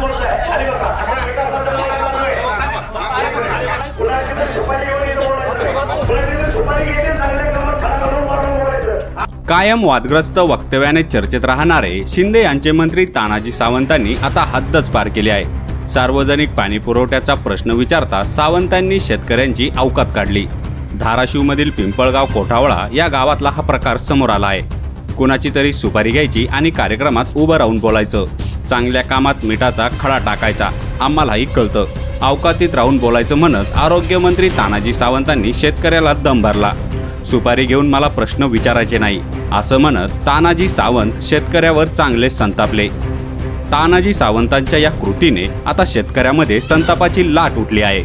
बोलताय. विकासाचं बोलायला कुणाची तर सुपारी घेऊन इथं बोलायचं. कुणाची तर सुपारी घ्यायची चांगल्या कामात खडा घालून वरून बोलायचं. कायम वादग्रस्त वक्तव्याने चर्चेत राहणारे शिंदे यांचे मंत्री तानाजी सावंतांनी आता हद्दच पार केली आहे. सार्वजनिक पाणी पुरवठ्याचा प्रश्न विचारता सावंतांनी शेतकऱ्यांची अवकात काढली. धाराशिवमधील पिंपळगाव कोठावळा या गावातला हा प्रकार समोर आला आहे. कुणाची तरी सुपारी घ्यायची आणि कार्यक्रमात उभं राहून बोलायचं. चांगल्या कामात मिठाचा खडा टाकायचा. आम्हालाही कळतं. अवकातीत राहून बोलायचं म्हणत आरोग्यमंत्री तानाजी सावंतांनी शेतकऱ्याला दम भरला. सुपारी घेऊन मला प्रश्न विचारायचे नाही असं म्हणत तानाजी सावंत शेतकऱ्यावर चांगले संतापले. तानाजी सावंतांच्या या कृतीने आता शेतकऱ्यामध्ये संतापाची लाट उठली आहे.